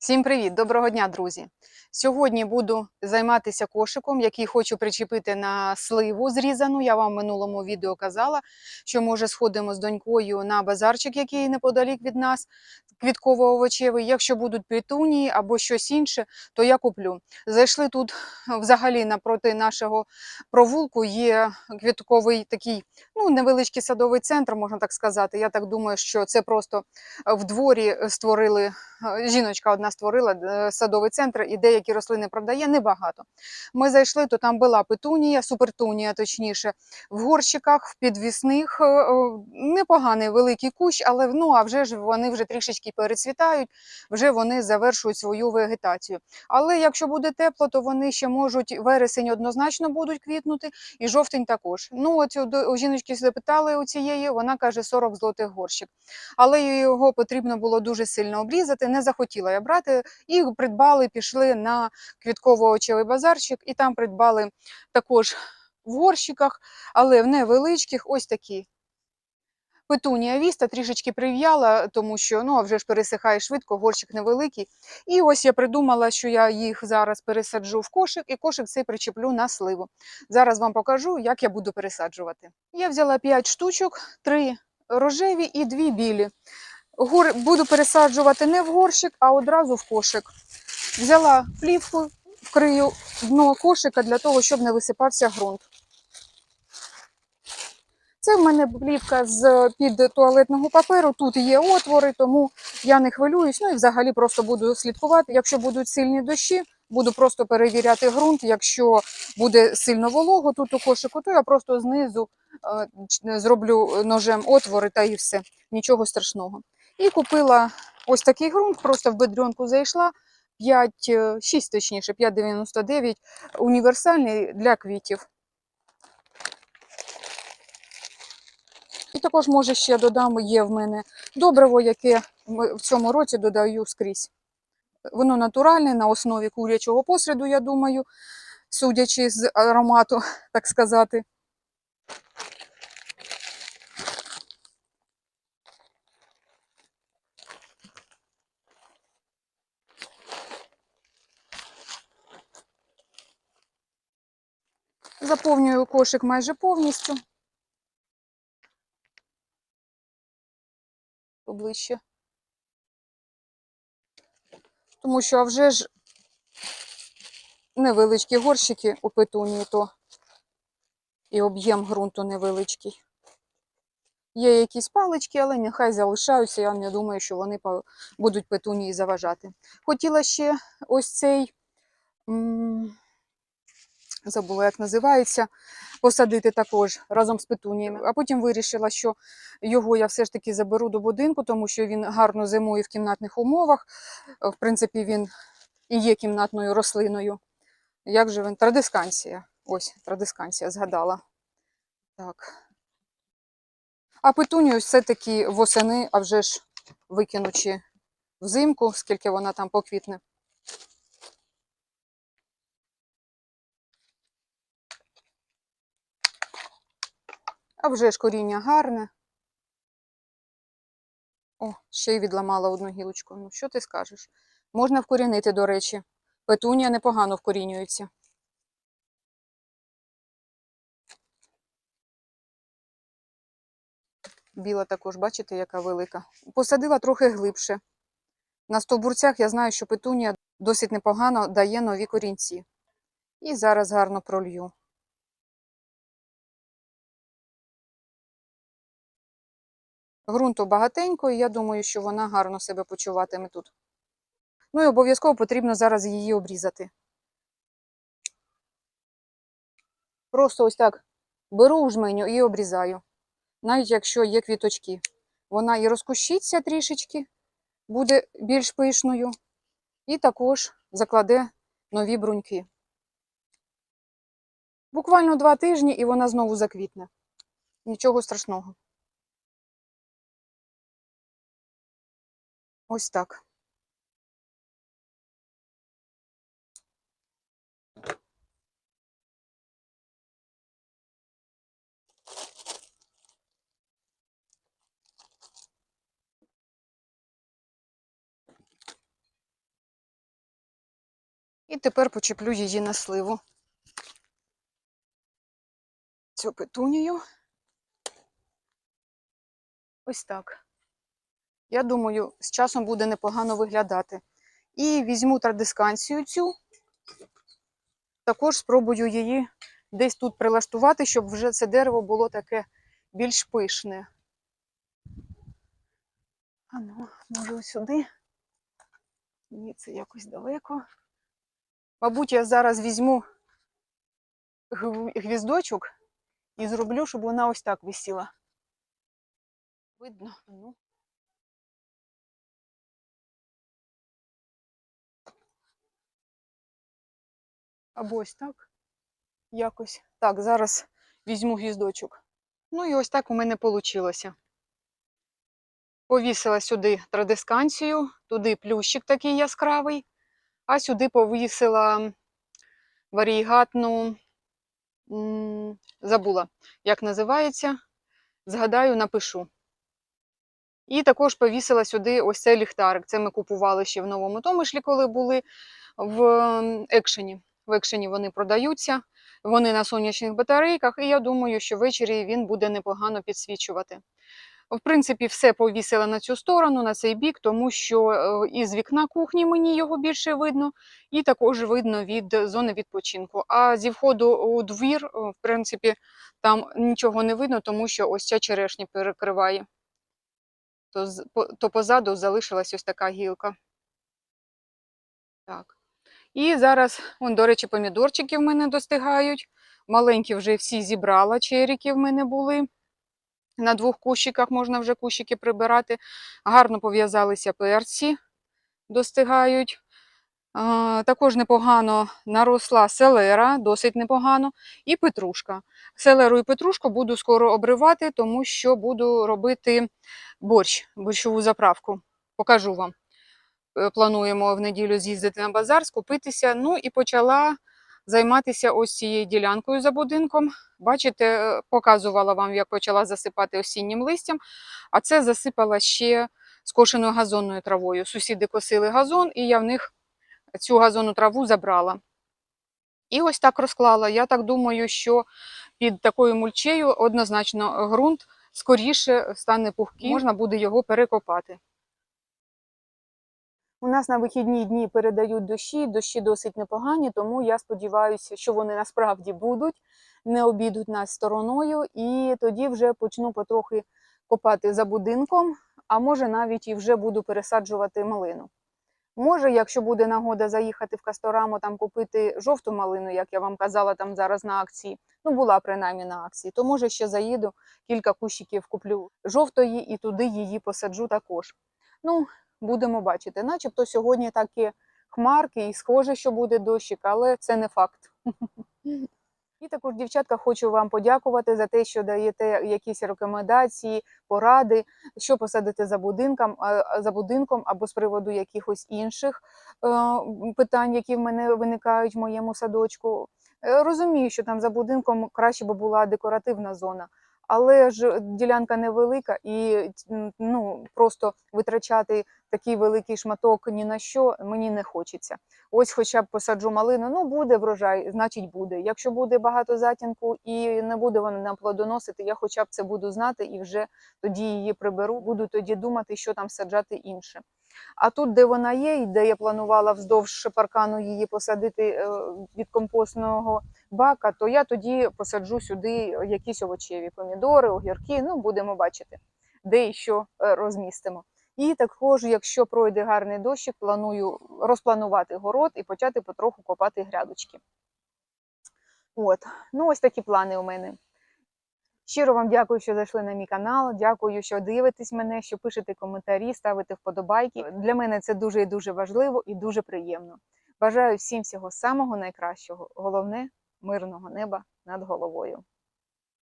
Всім привіт! Доброго дня, друзі! Сьогодні буду займатися кошиком, який хочу причепити на сливу зрізану. Я вам в минулому відео казала, що може сходимо з донькою на базарчик, який неподалік від нас, квітково-овочевий. Якщо будуть петунії або щось інше, то я куплю. Зайшли тут взагалі напроти нашого провулку. Є квітковий такий ну, невеличкий садовий центр, можна так сказати. Я так думаю, що це просто в дворі створили е, жіночка одна створила е, садовий центр і деякі рослини продає небагато. Ми зайшли, то там була петунія, супертунія, точніше, в горщиках, в підвісних. е, е, Непоганий великий кущ, але ну, а вже ж вони вже трішечки перецвітають, вже вони завершують свою вегетацію. Але якщо буде тепло, то вони ще можуть вересень однозначно будуть квітнути, і жовтень також. Ну, до- у жіночки запитали у цієї, вона каже 40 злотих горщик. Але його потрібно було дуже сильно обрізати. Не захотіла я брати, і придбали, пішли на квітково-очевий базарчик, і там придбали також в горщиках, але в невеличких, ось такі. Петунія віста трішечки прив'яла, тому що ну, а вже ж пересихає швидко, горщик невеликий. І ось я придумала, що я їх зараз пересаджу в кошик, і кошик цей причеплю на сливу. Зараз вам покажу, як я буду пересаджувати. Я взяла 5 штучок, 3 рожеві і 2 білі. Гор... Буду пересаджувати не в горщик, а одразу в кошик. Взяла плівку, вкрию дно кошика для того, щоб не висипався ґрунт. Це в мене плівка з під туалетного паперу. Тут є отвори, тому я не хвилююсь. Ну і взагалі просто буду слідкувати. Якщо будуть сильні дощі, буду просто перевіряти ґрунт. Якщо буде сильно волого тут у кошику, то я просто знизу е, зроблю ножем отвори та і все. Нічого страшного. І купила ось такий ґрунт, просто в бедренку зайшла. 5, е, 6 точніше, 5,99 універсальний для квітів. Також, може, ще додам, є в мене добриво, яке в цьому році додаю скрізь. Воно натуральне, на основі курячого посреду, я думаю, судячи з аромату, так сказати. Заповнюю кошик майже повністю. Поближче. Тому що а вже ж невеличкі горщики у петунії, то і об'єм ґрунту невеличкий. Є якісь палички, але нехай залишаються. Я не думаю, що вони будуть петунії заважати. Хотіла ще ось цей, забула, як називається, посадити також разом з петуніями. А потім вирішила, що його я все ж таки заберу до будинку, тому що він гарно зимує в кімнатних умовах. В принципі, він і є кімнатною рослиною. Як же він? Традисканція. Ось, традисканція, згадала. Так. А петунію все-таки восени, а вже ж викинучи взимку, скільки вона там поквітне. А вже ж коріння гарне. О, ще й відламала одну гілочку. Ну, що ти скажеш? Можна вкорінити, до речі. Петунія непогано вкорінюється. Біла також, бачите, яка велика. Посадила трохи глибше. На стовбурцях я знаю, що петунія досить непогано дає нові корінці. І зараз гарно пролью. Грунту багатенько, і я думаю, що вона гарно себе почуватиме тут. Ну і обов'язково потрібно зараз її обрізати. Просто ось так беру жменю і обрізаю. Навіть якщо є квіточки. Вона і розкущиться трішечки, буде більш пишною, і також закладе нові бруньки. Буквально два тижні і вона знову заквітне. Нічого страшного. Ось так. І тепер почеплю її на сливу. Цю петунію. Ось так. Я думаю, з часом буде непогано виглядати. І візьму традисканцію цю, також спробую її десь тут прилаштувати, щоб вже це дерево було таке більш пишне. А ну, сюди. Ні, це якось далеко. Мабуть, я зараз візьму гвіздочок і зроблю, щоб вона ось так висіла. Видно? Ну. Або ось так. Якось. Так, зараз візьму гвіздочок. Ну і ось так у мене вийшло. Повісила сюди традисканцію, туди плющик такий яскравий, а сюди повісила варігатну, забула, як називається. Згадаю, напишу. І також повісила сюди ось цей ліхтарик. Це ми купували ще в новому Томишлі, коли були в екшені. В екшені вони продаються, вони на сонячних батарейках, і я думаю, що ввечері він буде непогано підсвічувати. В принципі, все повісила на цю сторону, на цей бік, тому що е, із вікна кухні мені його більше видно, і також видно від зони відпочинку. А зі входу у двір, е, в принципі, там нічого не видно, тому що ось ця черешня перекриває. То, то позаду залишилась ось така гілка. Так. І зараз, вон, до речі, помідорчики в мене достигають. Маленькі вже всі зібрала, черіки в мене були. На двох кущиках можна вже кущики прибирати. Гарно пов'язалися перці, достигають. Також непогано наросла селера, досить непогано, і петрушка. Селеру і петрушку буду скоро обривати, тому що буду робити борщ, борщову заправку. Покажу вам. Е, Плануємо в неділю з'їздити на базар, скупитися. Ну і почала займатися ось цією ділянкою за будинком. Бачите, е, показувала вам, як почала засипати осіннім листям, а це засипала ще скошеною газонною травою. Сусіди косили газон, і я в них цю газонну траву забрала. І ось так розклала. Я так думаю, що під такою мульчею однозначно ґрунт скоріше стане пухким, можна буде його перекопати. У нас на вихідні дні передають дощі, дощі досить непогані, тому я сподіваюся, що вони насправді будуть, не обійдуть нас стороною, і тоді вже почну потрохи копати за будинком, а може навіть і вже буду пересаджувати малину. Може, якщо буде нагода заїхати в Кастораму, там купити жовту малину, як я вам казала, там зараз на акції, ну була принаймні на акції, то може ще заїду, кілька кущиків куплю жовтої і туди її посаджу також. Ну, будемо бачити. Начебто сьогодні такі хмарки і схоже, що буде дощик, але це не факт. І також, дівчатка, хочу вам подякувати за те, що даєте якісь рекомендації, поради, що посадити за будинком, за будинком або з приводу якихось інших е, питань, які в мене виникають в моєму садочку. Е, Розумію, що там за будинком краще би була декоративна зона, але ж ділянка невелика і ну, просто витрачати такий великий шматок ні на що мені не хочеться. Ось хоча б посаджу малину, ну буде врожай, значить буде. Якщо буде багато затінку і не буде вона нам плодоносити, я хоча б це буду знати і вже тоді її приберу, буду тоді думати, що там саджати інше. А тут, де вона є, і де я планувала вздовж паркану її посадити е, від компостного бака, то я тоді посаджу сюди якісь овочеві помідори, огірки. Ну, будемо бачити, де і що е, розмістимо. І також, якщо пройде гарний дощик, планую розпланувати город і почати потроху копати грядочки. От, ну ось такі плани у мене. Щиро вам дякую, що зайшли на мій канал. Дякую, що дивитесь мене, що пишете коментарі, ставите вподобайки. Для мене це дуже і дуже важливо і дуже приємно. Бажаю всім всього самого найкращого. Головне мирного неба над головою.